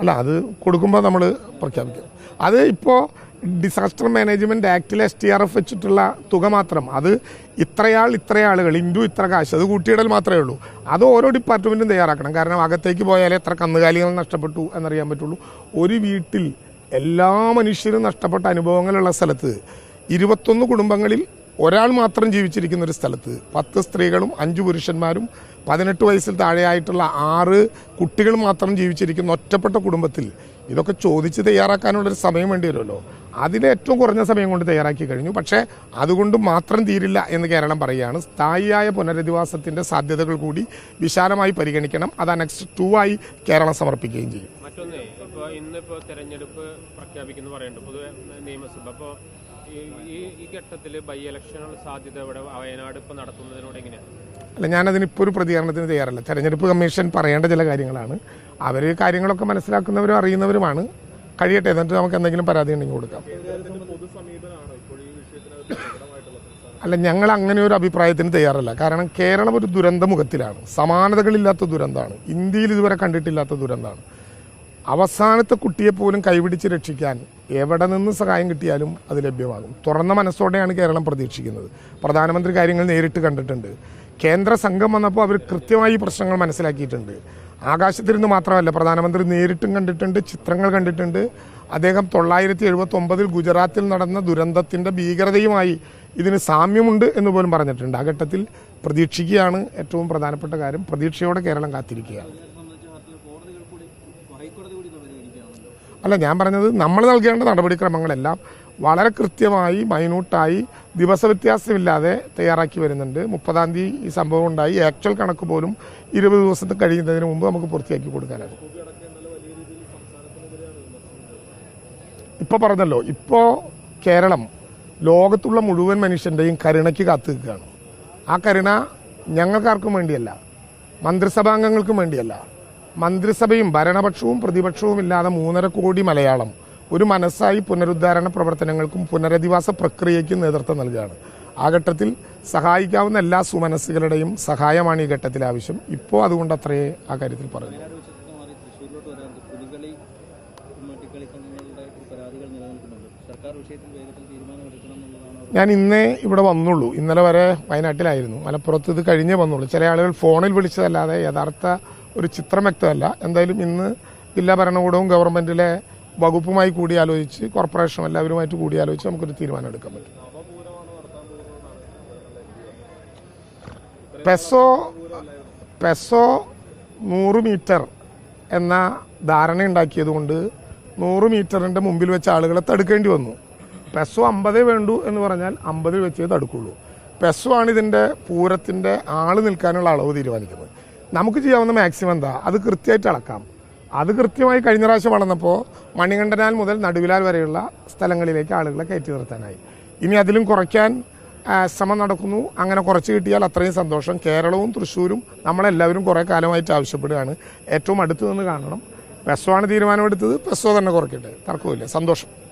അല്ല അത് കൊടുക്കുമ്പോൾ നമ്മൾ പ്രഖ്യാപിക്കും. അത് ഇപ്പോൾ ഡിസാസ്റ്റർ മാനേജ്മെന്റ് ആക്ടിൽ എസ് ടി ആർ എഫ് വെച്ചിട്ടുള്ള തുക മാത്രം. അത് ഇത്രയാൾ ഇത്രയാളുകൾ ഇൻഡു ഇത്ര കാശ് അത് കൂട്ടിയിടൽ മാത്രമേ ഉള്ളൂ. അത് ഓരോ ഡിപ്പാർട്ട്മെന്റും തയ്യാറാക്കണം. കാരണം അകത്തേക്ക് പോയാലേ എത്ര കന്നുകാലികൾ നഷ്ടപ്പെട്ടു എന്നറിയാൻ പറ്റുള്ളൂ. ഒരു വീട്ടിൽ എല്ലാ മനുഷ്യരും നഷ്ടപ്പെട്ട അനുഭവങ്ങളുള്ള സ്ഥലത്ത് ഇരുപത്തൊന്ന് കുടുംബങ്ങളിൽ ഒരാൾ മാത്രം ജീവിച്ചിരിക്കുന്ന ഒരു സ്ഥലത്ത് പത്ത് സ്ത്രീകളും അഞ്ച് പുരുഷന്മാരും പതിനെട്ട് വയസ്സിൽ താഴെയായിട്ടുള്ള ആറ് കുട്ടികൾ മാത്രം ജീവിച്ചിരിക്കുന്ന ഒറ്റപ്പെട്ട കുടുംബത്തിൽ ഇതൊക്കെ ചോദിച്ച് തയ്യാറാക്കാനുള്ളൊരു സമയം വേണ്ടി വരുമല്ലോ. അതിന് ഏറ്റവും കുറഞ്ഞ സമയം കൊണ്ട് തയ്യാറാക്കി കഴിഞ്ഞു. പക്ഷേ അതുകൊണ്ട് മാത്രം തീരില്ല എന്ന് കേരളം പറയുകയാണ്. സ്ഥായിയായ പുനരധിവാസത്തിന്റെ സാധ്യതകൾ കൂടി വിശാലമായി പരിഗണിക്കണം. അത് അനക്സ് ടു ആയി കേരളം സമർപ്പിക്കുകയും ചെയ്യും. മറ്റൊന്നേ ഇപ്പൊ ഇന്നിപ്പോ തെരഞ്ഞെടുപ്പ് പ്രഖ്യാപിക്കുന്നു പറയുന്നുണ്ട്. പൊതുവെ നിയമസഭ. ഈ- ഈ ഘട്ടത്തിൽ ബൈ ഇലക്ഷനുള്ള സാധ്യത ഇവിടെ വയനാട് ഇപ്പൊ നടത്തുന്നതിനോട് എങ്ങനെയാണ് അല്ല ഞാനതിനിപ്പോൾ ഒരു പ്രതികരണത്തിന് തയ്യാറല്ല. തെരഞ്ഞെടുപ്പ് കമ്മീഷൻ പറയേണ്ട ചില കാര്യങ്ങളാണ്. അവർ കാര്യങ്ങളൊക്കെ മനസ്സിലാക്കുന്നവരും അറിയുന്നവരുമാണ്. കഴിയട്ടെ എന്നിട്ട് നമുക്ക് എന്തെങ്കിലും പരാതി ഉണ്ടെങ്കിൽ കൊടുക്കാം. അല്ല ഞങ്ങൾ അങ്ങനെ ഒരു അഭിപ്രായത്തിന് തയ്യാറല്ല. കാരണം കേരളം ഒരു ദുരന്തമുഖത്തിലാണ് സമാനതകളില്ലാത്ത ദുരന്തമാണ് ഇന്ത്യയിൽ ഇതുവരെ കണ്ടിട്ടില്ലാത്ത ദുരന്തമാണ് അവസാനത്തെ കുട്ടിയെ പോലും കൈപിടിച്ച് രക്ഷിക്കാൻ എവിടെ നിന്ന് സഹായം കിട്ടിയാലും അത് ലഭ്യമാകും. തുറന്ന മനസ്സോടെയാണ് കേരളം പ്രതീക്ഷിക്കുന്നത്. പ്രധാനമന്ത്രി കാര്യങ്ങൾ നേരിട്ട് കണ്ടിട്ടുണ്ട്. കേന്ദ്ര സംഘം വന്നപ്പോൾ അവർ കൃത്യമായി പ്രശ്നങ്ങൾ മനസ്സിലാക്കിയിട്ടുണ്ട്. ആകാശത്തിരുന്ന് മാത്രമല്ല പ്രധാനമന്ത്രി നേരിട്ടും കണ്ടിട്ടുണ്ട് ചിത്രങ്ങൾ കണ്ടിട്ടുണ്ട്. അദ്ദേഹം തൊള്ളായിരത്തി എഴുപത്തി ഒമ്പതിൽ ഗുജറാത്തിൽ നടന്ന ദുരന്തത്തിന്റെ ഭീകരതയുമായി ഇതിന് സാമ്യമുണ്ട് എന്ന് പോലും പറഞ്ഞിട്ടുണ്ട്. ആ ഘട്ടത്തിൽ പ്രതീക്ഷിക്കുകയാണ് ഏറ്റവും പ്രധാനപ്പെട്ട കാര്യം. പ്രതീക്ഷയോടെ കേരളം കാത്തിരിക്കുകയാണ്. അല്ല ഞാൻ പറഞ്ഞത് നമ്മൾ നൽകേണ്ട നടപടിക്രമങ്ങളെല്ലാം വളരെ കൃത്യമായി മൈന്യൂട്ടായി ദിവസ വ്യത്യാസമില്ലാതെ തയ്യാറാക്കി വരുന്നുണ്ട്. മുപ്പതാം തീയതി ഈ സംഭവം ഉണ്ടായി. ആക്ച്വൽ കണക്ക് പോലും ഇരുപത് ദിവസത്തിൽ കഴിയുന്നതിന് മുമ്പ് നമുക്ക് പൂർത്തിയാക്കി കൊടുക്കാനാണ് ഇപ്പോൾ പറഞ്ഞല്ലോ ഇപ്പോൾ കേരളം ലോകത്തുള്ള മുഴുവൻ മനുഷ്യന്റെയും കരുണയ്ക്ക് കാത്തു നിൽക്കുകയാണ്. ആ കരുണ ഞങ്ങൾക്കാർക്കും വേണ്ടിയല്ല മന്ത്രിസഭാംഗങ്ങൾക്കും വേണ്ടിയല്ല മന്ത്രിസഭയും ഭരണപക്ഷവും പ്രതിപക്ഷവും ഇല്ലാതെ മൂന്നര കോടി മലയാളം ഒരു മനസ്സായി പുനരുദ്ധാരണ പ്രവർത്തനങ്ങൾക്കും പുനരധിവാസ പ്രക്രിയയ്ക്കും നേതൃത്വം നൽകുകയാണ്. ആ ഘട്ടത്തിൽ സഹായിക്കാവുന്ന എല്ലാ സുമനസ്സുകളുടെയും സഹായമാണ് ഈ ഘട്ടത്തിൽ ആവശ്യം. ഇപ്പോൾ അതുകൊണ്ട് അത്രയേ ആ കാര്യത്തിൽ അവർ ഞാൻ ഇന്നേ ഇവിടെ വന്നുള്ളൂ. ഇന്നലെ വരെ വയനാട്ടിലായിരുന്നു. മലപ്പുറത്ത് ഇത് കഴിഞ്ഞേ വന്നുള്ളൂ. ചില ആളുകൾ ഫോണിൽ വിളിച്ചതല്ലാതെ യഥാർത്ഥ ഒരു ചിത്രം വ്യക്തമല്ല എന്തായാലും ഇന്ന് ജില്ലാ ഭരണകൂടവും ഗവൺമെന്റിലെ വകുപ്പുമായി കൂടിയാലോചിച്ച് കോർപ്പറേഷനും എല്ലാവരുമായിട്ട് കൂടിയാലോചിച്ച് നമുക്കൊരു തീരുമാനം എടുക്കാൻ പറ്റും. പെസോ പെസോ നൂറ് മീറ്റർ എന്ന ധാരണ ഉണ്ടാക്കിയതുകൊണ്ട് നൂറ് മീറ്ററിന്റെ മുമ്പിൽ വെച്ച് ആളുകളെ തടുക്കേണ്ടി വന്നു. പെസോ അമ്പതേ വേണ്ടു എന്ന് പറഞ്ഞാൽ അമ്പതിൽ വെച്ചേ തടുക്കുള്ളൂ. പെസോ ആണ് ഇതിന്റെ പൂരത്തിന്റെ ആൾ നിൽക്കാനുള്ള അളവ് തീരുമാനിക്കുന്നത്. നമുക്ക് ചെയ്യാവുന്ന മാക്സിമം എന്താ? അത് കൃത്യമായിട്ട് അളക്കാം. അത് കൃത്യമായി കഴിഞ്ഞ പ്രാവശ്യം വളർന്നപ്പോൾ മണികണ്ഠനാൽ മുതൽ നടുവിലാൽ വരെയുള്ള സ്ഥലങ്ങളിലേക്ക് ആളുകളെ കയറ്റി നിർത്താനായി. ഇനി അതിലും കുറയ്ക്കാൻ ശ്രമം നടക്കുന്നു. അങ്ങനെ കുറച്ച് കിട്ടിയാൽ അത്രയും സന്തോഷം. കേരളവും തൃശ്ശൂരും നമ്മളെല്ലാവരും കുറേ കാലമായിട്ട് ആവശ്യപ്പെടുകയാണ്. ഏറ്റവും അടുത്ത് നിന്ന് കാണണം. പെസോ ആണ് തീരുമാനമെടുത്തത്. പെസോ തന്നെ കുറയ്ക്കട്ടെ. തർക്കമില്ല സന്തോഷം.